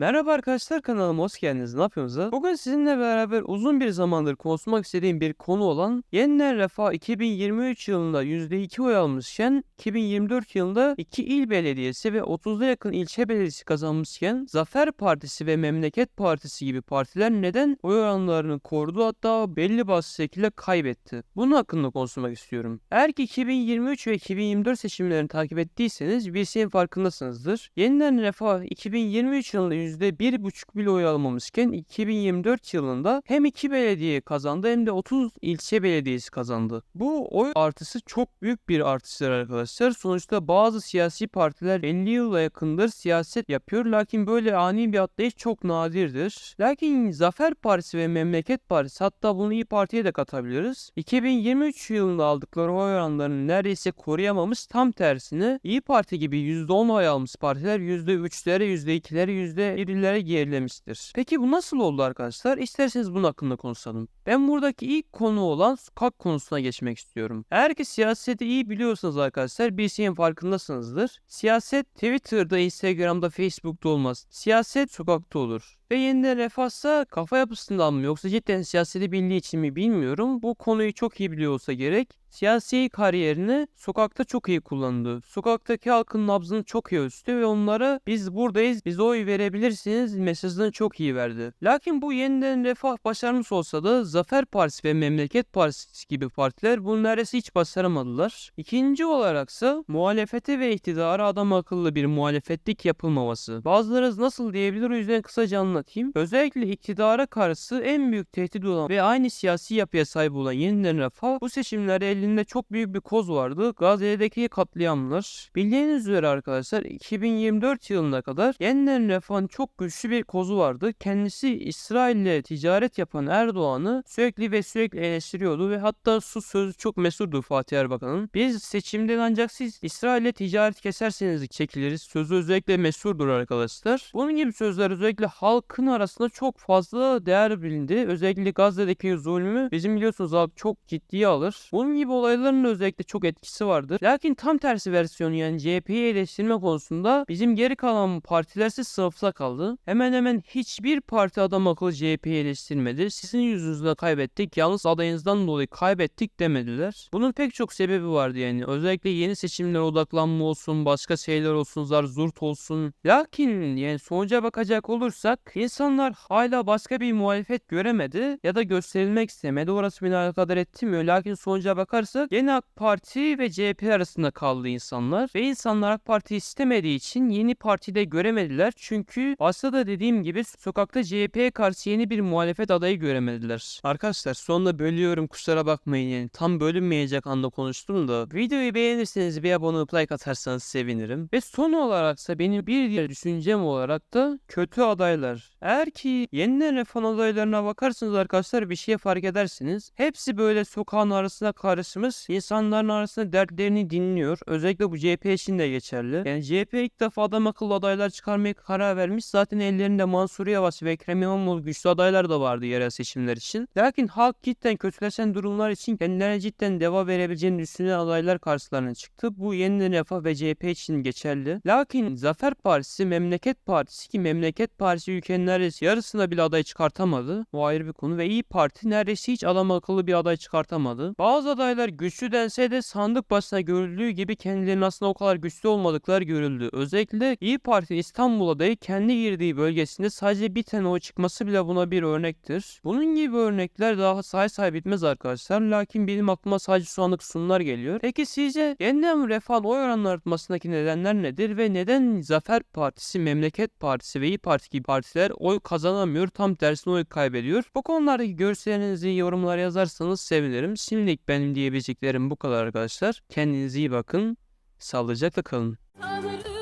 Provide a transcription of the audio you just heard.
Merhaba arkadaşlar kanalıma hoş geldiniz. Ne yapıyorsunuz? Bugün sizinle beraber uzun bir zamandır konuşmak istediğim bir konu olan Yeniden Refah 2023 yılında %2 oy almışken 2024 yılında 2 il belediyesi ve 30'a yakın ilçe belediyesi kazanmışken Zafer Partisi ve Memleket Partisi gibi partiler neden oy oranlarını korudu hatta belli bazı şekilde kaybetti? Bunun hakkında konuşmak istiyorum. Eğer ki 2023 ve 2024 seçimlerini takip ettiyseniz bir şeyin farkındasınızdır. Yeniden Refah 2023 yılında %1,5 bile oy almamışken 2024 yılında hem iki belediye kazandı hem de 30 ilçe belediyesi kazandı. Bu oy artısı çok büyük bir artıştır arkadaşlar. Sonuçta bazı siyasi partiler 50 yıla yakındır siyaset yapıyor lakin böyle ani bir atlayış çok nadirdir. Lakin Zafer Partisi ve Memleket Partisi hatta bunu İyi Parti'ye de katabiliriz. 2023 yılında aldıkları oy oranlarını neredeyse koruyamamış tam tersine İyi Parti gibi %10 oy almış partiler %3'lere, %2'lere, %1'lere gerilemiştir. Peki bu nasıl oldu arkadaşlar? İsterseniz bunun hakkında konuşalım. Ben buradaki ilk konu olan sokak konusuna geçmek istiyorum. Eğer ki siyaseti iyi biliyorsanız arkadaşlar bir şeyin farkındasınızdır. Siyaset Twitter'da, Instagram'da, Facebook'ta olmaz. Siyaset sokakta olur. Ve yeniden refahsa kafa yapısından mı yoksa cidden siyaseti bildiği için mi bilmiyorum. Bu konuyu çok iyi biliyor olsa gerek. Siyasi kariyerini sokakta çok iyi kullandı. Sokaktaki halkın nabzını çok iyi ölçtü ve onlara biz buradayız, bize oy verebilirsiniz mesajını çok iyi verdi. Lakin bu yeniden refah başarmış olsa da Zafer Partisi ve Memleket Partisi gibi partiler bunu neredeyse hiç başaramadılar. İkinci olaraksa muhalefete ve iktidara adam akıllı bir muhalefetlik yapılmaması. Bazılarınız nasıl diyebilir o yüzden kısaca anlatayım. Özellikle iktidara karşı en büyük tehdit olan ve aynı siyasi yapıya sahip olan yeniden refah bu seçimlerde elinde çok büyük bir koz vardı. Gazze'deki katliamlar. Bildiğiniz üzere arkadaşlar 2024 yılına kadar yeniden refahın çok güçlü bir kozu vardı. Kendisi İsrail ile ticaret yapan Erdoğan'ı sürekli ve sürekli eleştiriyordu ve hatta su sözü çok mesurdu Fatih Erbakan'ın. Biz seçimden ancak siz İsrail ile ticaret keserseniz çekiliriz. Sözü özellikle mesurdur arkadaşlar. Bunun gibi sözler özellikle halkın arasında çok fazla değer bilindi. Özellikle Gazze'deki zulmü bizim biliyorsunuz halk çok ciddiye alır. Bunun gibi olayların özellikle çok etkisi vardır. Lakin tam tersi versiyonu yani CHP'yi eleştirme konusunda bizim geri kalan partilerse sınıfta kaldı. Hemen hemen hiçbir parti adam akıllı CHP'yi eleştirmedi. Sizin yüzünüzden kaybettik. Yalnız adayınızdan dolayı kaybettik demediler. Bunun pek çok sebebi vardı yani. Özellikle yeni seçimlere odaklanma olsun, başka şeyler olsun, zar zurt olsun. Lakin yani sonuca bakacak olursak insanlar hala başka bir muhalefet göremedi ya da gösterilmek istemedi. Orası beni alakadar etmiyor. Lakin sonuca bakarsak yeni AK Parti ve CHP arasında kaldı insanlar. Ve insanlar AK Parti istemediği için yeni partide göremediler. Çünkü başta da dediğim gibi sokakta CHP'ye karşı yeni bir muhalefet adayı göremediler. Arkadaşlar sonunda bölüyorum kusura bakmayın yani. Tam bölünmeyecek anda konuştum da. Videoyu beğenirseniz bir abone olup like atarsanız sevinirim. Ve son olaraksa benim bir diğer düşüncem olarak da kötü adaylar. Eğer ki yeniden refah adaylarına bakarsanız arkadaşlar bir şey fark edersiniz. Hepsi böyle sokağın arasına karışmış insanların arasında dertlerini dinliyor. Özellikle bu CHP için de geçerli. Yani CHP ilk defa adam akıllı adaylar çıkarmaya karar vermiş. Zaten ellerinde Mansur Yavaş ve Ekrem İmamoğlu güçlü adaylar da vardı yerel seçimler için. Lakin halk cidden kötüleşen durumlar için kendilerine cidden deva verebileceğini düşünen adaylar karşılarına çıktı. Bu yeniden refah ve CHP için geçerli. Lakin Zafer Partisi, Memleket Partisi ki Memleket Partisi ülkenin neredeyse yarısına bile aday çıkartamadı. Bu ayrı bir konu ve İyi Parti neredeyse hiç adam akıllı bir aday çıkartamadı. Bazı adaylar güçlü dense de sandık başına görüldüğü gibi kendilerinin aslında o kadar güçlü olmadıkları görüldü. Özellikle İyi Parti İstanbul adayı kendi girdiği bölgesinde sadece bir tane oy çıkması bile buna bir örnektir. Bunun gibi örnekler daha say say bitmez arkadaşlar. Lakin benim aklıma sadece şu anlık sunumlar geliyor. Peki sizce yeniden refah oy oranları artmasındaki nedenler nedir ve neden Zafer Partisi, Memleket Partisi ve İyi Parti gibi partiler oy kazanamıyor tam tersine oy kaybediyor? Bu konulardaki görüşlerinizi yorumlara yazarsanız sevinirim. Şimdilik benim diyebileceklerim bu kadar arkadaşlar. Kendinize iyi bakın. Sağlıcakla kalın. Tanrı